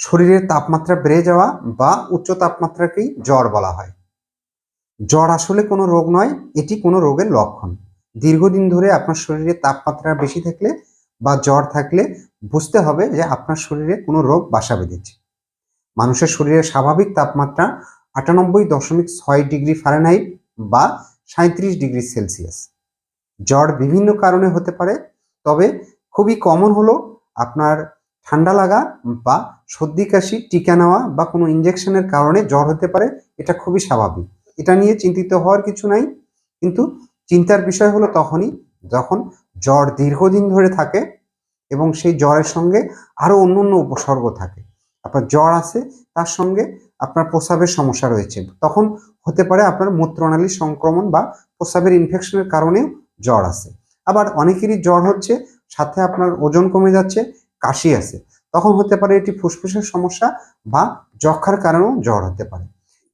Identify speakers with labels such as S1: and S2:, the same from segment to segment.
S1: শরীরের তাপমাত্রা বেড়ে যাওয়া বা উচ্চ তাপমাত্রাকেই জ্বর বলা হয়। জ্বর আসলে কোনো রোগ নয়, এটি কোনো রোগের লক্ষণ। দীর্ঘদিন ধরে আপনার শরীরে তাপমাত্রা বেশি থাকলে বা জ্বর থাকলে বুঝতে হবে যে আপনার শরীরে কোনো রোগ বাসা বেঁধেছে। মানুষের শরীরের স্বাভাবিক তাপমাত্রা আটানব্বই দশমিক ছয় ডিগ্রি ফারেনহাইট বা সাঁত্রিশ ডিগ্রি সেলসিয়াস। জ্বর বিভিন্ন কারণে হতে পারে, তবে খুবই কমন হলো আপনার ঠান্ডা লাগা বা সর্দি, কাশি, টিকা নেওয়া বা কোনো ইঞ্জেকশনের কারণে জ্বর হতে পারে, এটা খুবই স্বাভাবিক। এটা নিয়ে চিন্তিত হওয়ার কিছু নাই, কিন্তু চিন্তার বিষয় হলো তখনই যখন জ্বর দীর্ঘদিন ধরে থাকে এবং সেই জ্বরের সঙ্গে আরও অন্য অন্য উপসর্গ থাকে। আপনার জ্বর আছে, তার সঙ্গে আপনার প্রস্রাবের সমস্যা রয়েছে। তখন হতে পারে আপনার মূত্রনালীর সংক্রমণ বা প্রস্রাবের ইনফেকশনের কারণেও জ্বর আছে। আবার অনেকেরই জ্বর হচ্ছে, সাথে আপনার ওজন কমে যাচ্ছে কাশি আছে, তখন হতে পারে এটি ফুসফুসের সমস্যা বা যক্ষার কারণেও জ্বর হতে পারে।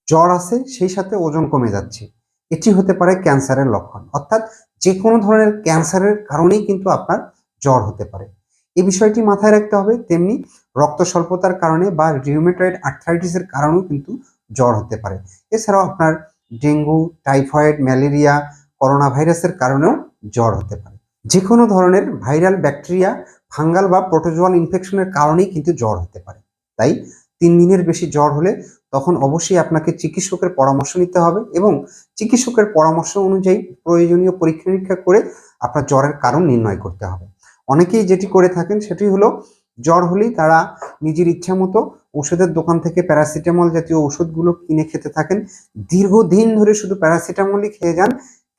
S1: জ্বর আছে, সেই সাথে ওজন কমে যাচ্ছে। এটি হতে পারে ক্যান্সারের লক্ষণ। অর্থাৎ যে কোনো ধরনের ক্যান্সারের কারণেই কিন্তু আপনার জ্বর হতে পারে। এই বিষয়টি মাথায় রাখতে হবে, তেমনি রক্ত স্বল্পতার কারণে বা রিউমেটয়েড আর্থ্রাইটিসের কারণেও কিন্তু জ্বর হতে পারে। এছাড়াও আপনার ডেঙ্গু, টাইফয়েড, ম্যালেরিয়া করোনা ভাইরাসের কারণেও জ্বর হতে পারে। যে কোনো ধরনের ভাইরাল ব্যাকটেরিয়া, ফাঙ্গাল বা প্রোটোজোয়াল ইনফেকশনের কারণেই কিন্তু জ্বর হতে পারে। তাই তিন দিনের বেশি জ্বর হলে তখন অবশ্যই আপনাকে চিকিৎসকের পরামর্শ নিতে হবে এবং চিকিৎসকের পরামর্শ অনুযায়ী প্রয়োজনীয় পরীক্ষা নিরীক্ষা করে আপনার জ্বরের কারণ নির্ণয় করতে হবে। অনেকেই যেটি করে থাকেন সেটি হলো জ্বর হলেই তারা নিজের ইচ্ছা মতো ওষুধের দোকান থেকে প্যারাসিটামল জাতীয় ওষুধগুলো কিনে খেতে থাকেন। দীর্ঘদিন ধরে শুধু প্যারাসিটামলই খেয়ে যান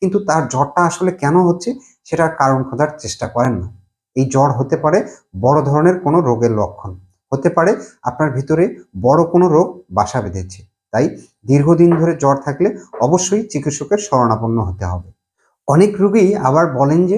S1: কিন্তু তার জ্বরটা আসলে কেন হচ্ছে সেটার কারণ খোঁজার চেষ্টা করেন না। এই জ্বর হতে পারে বড় ধরনের কোনো রোগের লক্ষণ। হতে পারে আপনার ভিতরে বড় কোনো রোগ বাসা বেঁধেছে। তাই দীর্ঘদিন ধরে জ্বর থাকলে অবশ্যই চিকিৎসকের শরণাপন্ন হতে হবে। অনেক রোগী আবার বলেন যে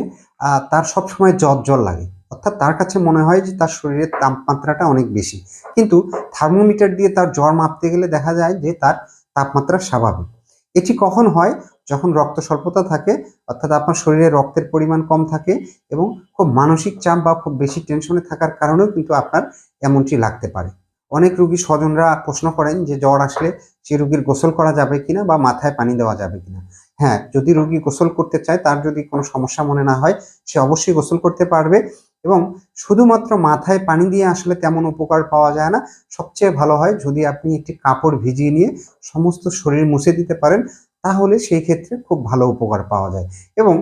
S1: তার সব সময় জ্বর জ্বর লাগে। অর্থাৎ তার কাছে মনে হয় যে তার শরীরের তাপমাত্রাটা অনেক বেশি। কিন্তু থার্মোমিটার দিয়ে তার জ্বর মাপতে গেলে দেখা যায় যে তার তাপমাত্রা স্বাভাবিক। এটি কখন হয়? যখন রক্ত স্বল্পতা থাকে, অর্থাৎ আপনার শরীরে রক্তের পরিমাণ কম থাকে এবং খুব মানসিক চাপ বা খুব বেশি টেনশনে থাকার কারণেও কিন্তু আপনার এমনটি লাগতে পারে। অনেক রুগী স্বজনরা প্রশ্ন করেন যে, জ্বর আসলে সে রুগীর গোসল করা যাবে কিনা বা মাথায় পানি দেওয়া যাবে কিনা? হ্যাঁ যদি রুগী গোসল করতে চায়, তার যদি কোনো সমস্যা মনে না হয়, সে অবশ্যই গোসল করতে পারবে এবং শুধুমাত্র মাথায় পানি দিয়ে আসলে তেমন উপকার পাওয়া যায় না। সবচেয়ে ভালো হয় যদি আপনি একটি কাপড় ভিজিয়ে নিয়ে সমস্ত শরীর মুছে দিতে পারেন। তাহলে সেই ক্ষেত্রে খুব ভালো উপকার পাওয়া যায়। এবং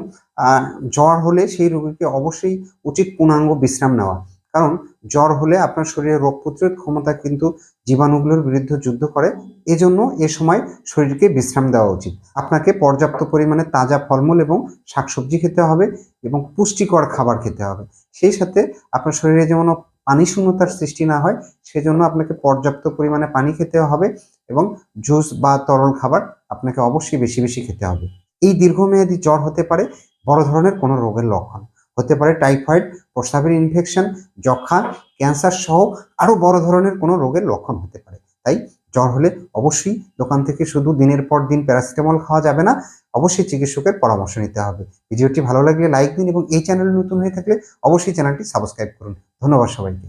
S1: জ্বর হলে সেই রোগীকে অবশ্যই উচিত পূর্ণাঙ্গ বিশ্রাম নেওয়া। কারণ, জ্বর হলে আপনার শরীরের রোগ প্রতিরোধ ক্ষমতা কিন্তু জীবাণুগুলোর বিরুদ্ধে যুদ্ধ করে। এজন্য এ সময় শরীরকে বিশ্রাম দেওয়া উচিত। আপনাকে পর্যাপ্ত পরিমাণে তাজা ফলমূল এবং শাকসবজি খেতে হবে এবং পুষ্টিকর খাবার খেতে হবে। সেই সাথে আপনার শরীরে যেমন পানি শূন্যতার সৃষ্টি না হয়, সেজন্য আপনাকে পর্যাপ্ত পরিমাণে পানি খেতে হবে। এবং জুস বা তরল খাবার আপনাকে অবশ্যই বেশি বেশি খেতে হবে। এই দীর্ঘমেয়াদী জ্বর হতে পারে বড় ধরনের কোনো রোগের লক্ষণ। হতে পারে টাইফয়েড, প্রস্রাবের ইনফেকশন যক্ষা ক্যান্সার সহ আরও বড় ধরনের কোনো রোগের লক্ষণ হতে পারে। তাই জ্বর হলে অবশ্যই দোকান থেকে শুধু দিনের পর দিন প্যারাসিটামল খাওয়া যাবে না, অবশ্যই চিকিৎসকের পরামর্শ নিতে হবে। ভিডিওটি ভালো লাগলে লাইক দিন এবং এই চ্যানেল নতুন হয়ে থাকলে অবশ্যই চ্যানেলটি সাবস্ক্রাইব করুন। ধন্যবাদ সবাইকে।